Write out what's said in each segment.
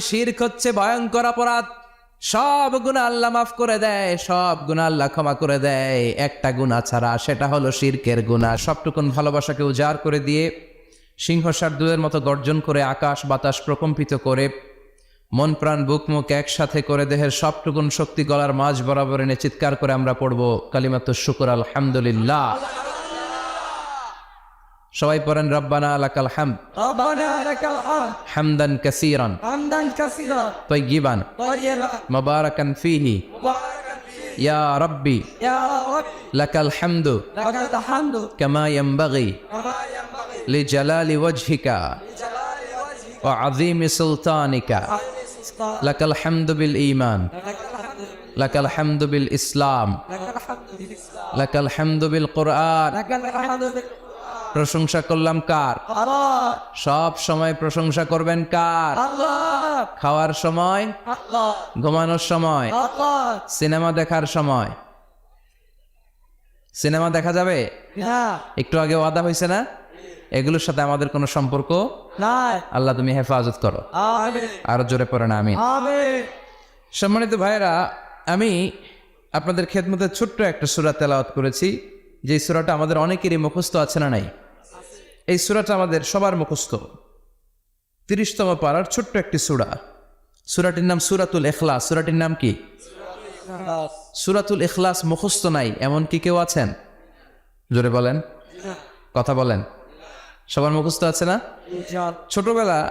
শিরক হচ্ছে ভয়ঙ্কর অপরাধ। সব গুণা আল্লাহ মাফ করে দেয়, সব গুণা আল্লাহ ক্ষমা করে দেয়। একটা গুণা ছাড়া, সেটা হলো শিরকের গুণা। সবটুকুন ভালোবাসাকে উজাড় করে দিয়ে, সিংহ দুয়ের মতো গর্জন করে, আকাশ বাতাস প্রকম্পিত করে, মন প্রাণ বুক মুখ একসাথে করে, দেহের সবটুকুন শক্তি গলার মাঝ বরাবর এনে চিৎকার করে আমরা পড়ব। কালিমাত শুকুর, আলহামদুলিল্লাহ। সবাই পড়েন রব্বানা আলাকাল হামদ ربنا لك الحمد হামদান কাসীরান حمدا كثيرا طيبا طيبا مباركا فيه مباركا فيه يا ربي يا رب لك الحمد لك الحمد كما ينبغي كما ينبغي لجلال وجهك لجلال وجهك وعظيم سلطانك وحسن لك الحمد بالإيمان لك الحمد لك الحمد بالإسلام لك الحمد بالإسلام لك الحمد بالقرآن لك الحمد بالقرآن প্রশংসা করলাম কার? সব সময় প্রশংসা করবেন কার? খাওয়ার সময়? ঘুমানোর সময়? সিনেমা দেখার সময়? সিনেমা দেখা যাবে? একটু আগে ওয়াদা হয়েছে না? এগুলোর সাথে আমাদের কোনো সম্পর্ক আল্লাহ তুমি হেফাজত করো। আর জোরে পড়ে না আমি সম্মানিত ভাইরা আমি আপনাদের খেদমতে ছোট্ট একটা সুরা তেলাওয়াত করেছি। যে সুরাটা আমাদের অনেকেরই মুখস্থ আছে না নাই? এই সুরাটা আমাদের সবার মুখস্থ। তিরিশতম পাড়ার ছোট্ট একটি সুরা। সুরাটির নাম সুরাতুল এখলাস সুরাটির নাম কি? সুরাতুল এখলাস মুখস্থ নাই এমন কি কেউ আছেন? জোরে বলেন। কথা বলেন। সবার মুখস্থ আছে না? ছোটবেলা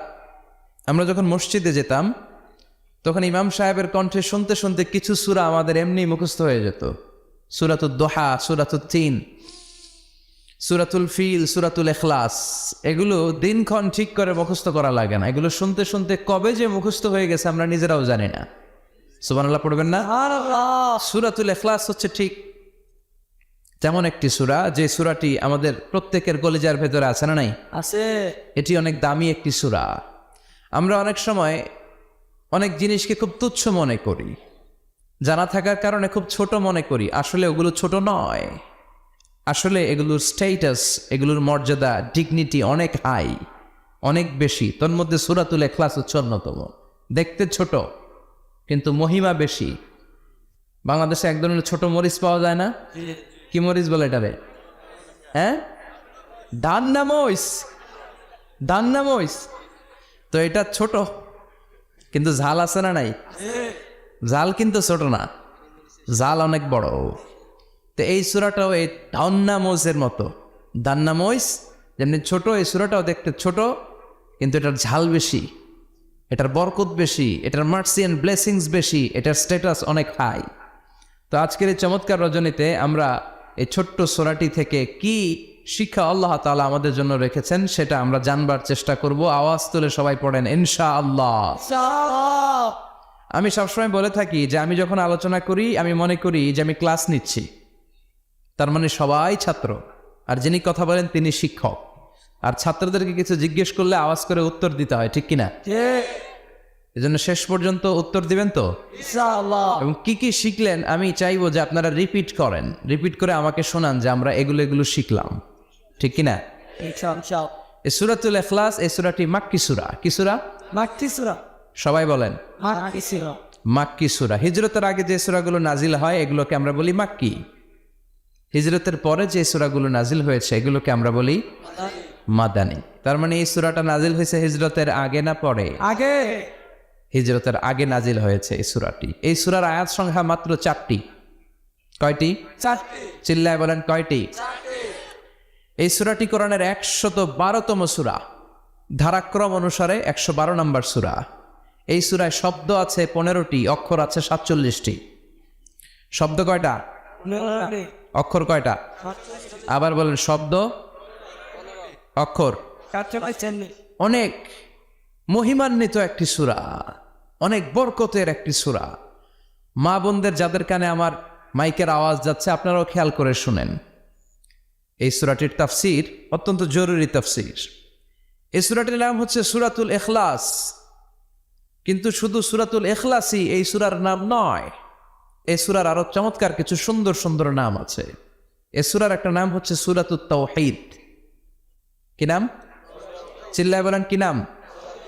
আমরা যখন মসজিদে যেতাম তখন ইমাম সাহেবের কণ্ঠে শুনতে শুনতে কিছু সুরা আমাদের এমনি মুখস্থ হয়ে যেত। সুরাতুদ্দোহা দোহা সুরাতুল ফিল সুরাতুল এখলাস এগুলো দিনক্ষণ ঠিক করে মুখস্থ করা লাগে না। এগুলো শুনতে শুনতে কবে যে মুখস্থ হয়ে গেছে আমরা নিজেরাও জানি না। সুবানাল্লাহ পড়বেন না? সুরাতুল এখলাস হচ্ছে ঠিক তেমন একটি সুরা যে সুরাটি আমাদের প্রত্যেকের গলিজার ভেতরে আছে না নাই? আছে। এটি অনেক দামি একটি সুরা। আমরা অনেক সময় অনেক জিনিসকে খুব তুচ্ছ মনে করি। জানা থাকার কারণে খুব ছোট মনে করি। আসলে ওগুলো ছোট নয়। আসলে এগুলোর স্টেটাস এগুলোর মর্যাদা ডিগনিটি অনেক হাই অনেক বেশি। তোর মধ্যে সুরাতুল এখলাস হচ্ছে অন্যতম। দেখতে ছোট, কিন্তু মহিমা বেশি। বাংলাদেশে এক ধরনের ছোট মরিচ পাওয়া যায় না? কি মরিচ বলে এটারে? হ্যাঁ? ডান্না মরিচ। ডান্না মরিচ। তো এটা ছোট, কিন্তু ঝাল আছে না নাই? ঝাল কিন্তু ছোট না। জাল অনেক বড়। তো এই সুরাটাও এই টাউন্নামোজের মতো। দান্নামোজ যেমনি ছোট এই সুরাটাও দেখতে ছোট কিন্তু এটার ঝাল বেশি এটার বরকত বেশি এটার মার্সি অ্যান্ড ব্লেসিংস বেশি এটার স্ট্যাটাস অনেক হাই তো আজকের এই চমৎকার রজনীতে আমরা এই ছোট্ট সোরাটি থেকে কি শিক্ষা আল্লাহ তালা আমাদের জন্য রেখেছেন সেটা আমরা জানবার চেষ্টা করব। আওয়াজ তুলে সবাই পড়েন ইনশা আল্লাহ আমি সবসময় বলে থাকি যে আমি যখন আলোচনা করি আমি মনে করি যে আমি ক্লাস নিচ্ছি। তার মানে সবাই ছাত্র। আর যিনি কথা বলেন তিনি শিক্ষক। আর ছাত্রদেরকে কিছু জিজ্ঞেস করলে আওয়াজ করে উত্তর দিতে হয় ঠিক কিনা? এজন্য শেষ পর্যন্ত উত্তর দিবেন তো? এবং কি কি শিখলেন? আমি চাইব যে আপনারা রিপিট করেন। রিপিট করে আমাকে শোনান যে আমরা এগুলো এগুলো শিখলাম। ঠিক কিনা? সুরাতুল এখলাস এই সুরাটি মাক্কি সুরা। কি সুরা? মাক্কি সুরা। সবাই বলেন। মাক্কি সুরা। হিজরতের আগে যে সুরাগুলো নাজিল হয় এগুলোকে আমরা বলি মাক্কি। হিজরতের পরে যে সুরাগুলো নাজিল হয়েছে এগুলোকে আমরা বলি মাদানি। তার মানে এই সুরাটা নাজিল হয়েছে হিজরতের আগে না পরে? আগে। হিজরতের আগে নাজিল হয়েছে এই সুরাটি। এই সুরার আয়াত সংখ্যা মাত্র চারটি। কয়টি? চারটি। চিল্লায় বলেন কয়টি? এই সুরাটি কোরআনের একশত বারোতম সুরা। ধারাক্রম অনুসারে একশো বারো নম্বর সুরা। এই সুরায় শব্দ আছে পনেরোটি অক্ষর আছে সাতচল্লিশটি। শব্দ কয়টা? অক্ষর কয়টা? আবার বলেন, শব্দ? অক্ষর? অনেক মহিমান্বিত একটি সুরা, অনেক বরকতের একটি সুরা। মা বোনদের যাদের কানে আমার মাইকের আওয়াজ যাচ্ছে, আপনারাও খেয়াল করে শুনেন। এই সুরাটির তাফসির অত্যন্ত জরুরি তাফসির। এই সুরাটির নাম হচ্ছে সুরাতুল এখলাস কিন্তু শুধু সুরাতুল এখলাসই এই সুরার নাম নয় এই সুরার আরও চমৎকার কিছু সুন্দর সুন্দর নাম আছে। এ সুরার একটা নাম হচ্ছে সুরাতুত তাওহীদ। কি নাম? চিল্লায় বলেন, কি নাম?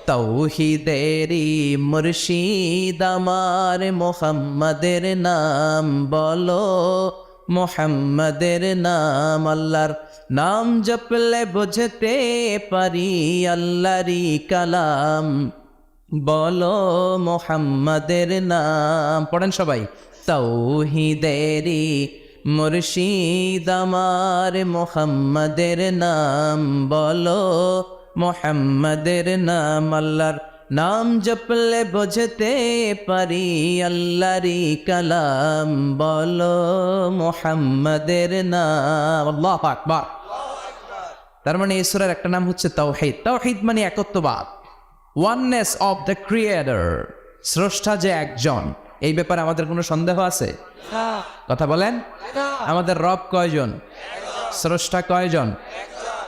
তৌহিদেরি মুর্শিদ আমার মোহাম্মদের নাম বলো, মোহাম্মদের নাম আল্লাহর নাম জপলে বুঝতে পারি আল্লাহরি কালাম। বলো, মোহাম্মদের নাম। পড়েন সবাই। তৌহিদেরি মুর্শিদ আমার মোহাম্মদের নাম বলো, মোহাম্মদের নাম আল্লাহর নাম জপলে বুঝতে পারি আল্লাহরি কালাম বলো, মোহাম্মদের নাম। আল্লাহ তার মানে ঈশ্বরের একটা নাম হচ্ছে তাওহিদ তাওহিদ মানে একত্ববাদ। Oneness of the creator. স্রষ্টা যে একজন। এই ব্যাপারে আমাদের কোনো সন্দেহ আছে? কথা বলেন। আমাদের রব কয়জন? স্রষ্টা কয়জন?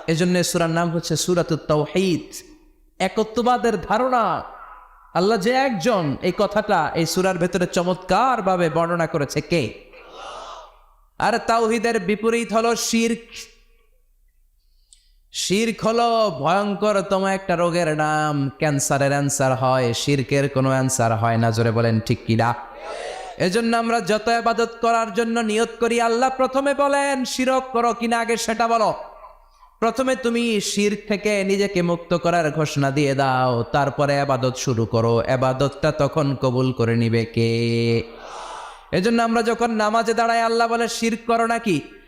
এই এজন্য সুরার নাম হচ্ছে সুরাতুত তাওহিদ। একত্ববাদের ধারণা। আল্লাহ যে একজন এই কথাটা এই সুরার ভেতরে চমৎকার ভাবে বর্ণনা করেছে কে? আর তাওহিদের বিপরীত হলো শির্ক। শির্ক হলো ভয়ঙ্করতম একটা রোগের নাম, ক্যান্সারের অ্যান্সার হয়, শির্কের কোনো অ্যান্সার হয় না, জোরে বলেন ঠিক কিনা এজন্য আমরা যত আবাদত করার জন্য নিয়ত করি, আল্লাহ প্রথমে বলেন, শিরক করো কিনা আগে সেটা বলো। প্রথমে তুমি শির্ক থেকে নিজেকে মুক্ত করার ঘোষণা দিয়ে দাও, তারপরে আবাদত শুরু করো। আবাদতটা তখন কবুল করে নিবে কে? এজন্য আমরা যখন নামাজে দাঁড়াই, আল্লাহ বলে, শির্ক করো নাকি?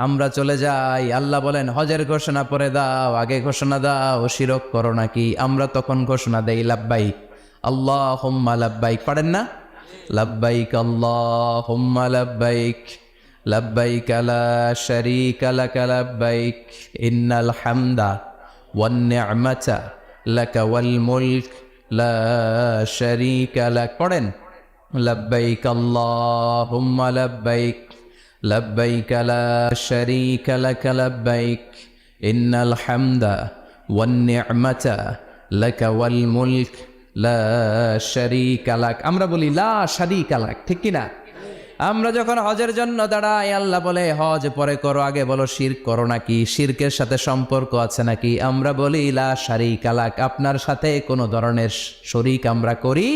আমরা চলে যাই। আল্লাহ বলেন, হজের ঘোষণা পরে দাও, আগে ঘোষণা দাও, শিরক করো নাকি? আমরা তখন ঘোষণা দেই, লাব্বাইক। আল্লাহ হোম্মা লাব্বাইক। পারেন না? লাব্বাইক আল্লাহ হোম্মা লাব্বাইক। লাব্বাইক আলা শরিক আলাক লাব্বাইক। ইন্নাল হামদা ওয়ান নিআমাতা লাকা ওয়াল লা শরিক লাক। পড়েন লাব্বাইক, আল্লাহুম্মা লাব্বাইক। لبيك لا شريك لك لبيك إن الحمد والنعمة لك والملك لا شريك لك আমরা বলি লা শারিকা লাক ঠিক কি না আমরা যখন হজের জন্য দাঁড়াই আল্লাহ বলে হজ পরে করো আগে বলো শির করো নাকি শিরকের সাথে সম্পর্ক আছে নাকি আমরা বলি লা শারিকা লাক আপনার সাথে কোনো ধরনের শরিক আমরা করি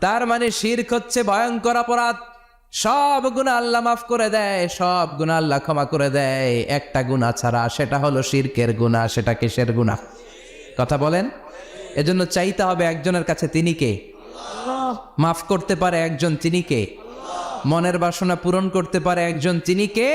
তার মানে শির্ক হচ্ছে ভয়ঙ্কর অপরাধ সব গুণা আল্লাহ মাফ করে দেয়, সব গুণা আল্লাহ ক্ষমা করে দেয়। একটা গুণা ছাড়া সেটা হলো শিরকের গুণা সেটা কিসের গুণা কথা বলেন? এজন্য চাইতে হবে একজনের কাছে তিনি কে? মাফ করতে পারে একজন তিনি কে? মনের বাসনা পূরণ করতে পারে একজন তিনি কে?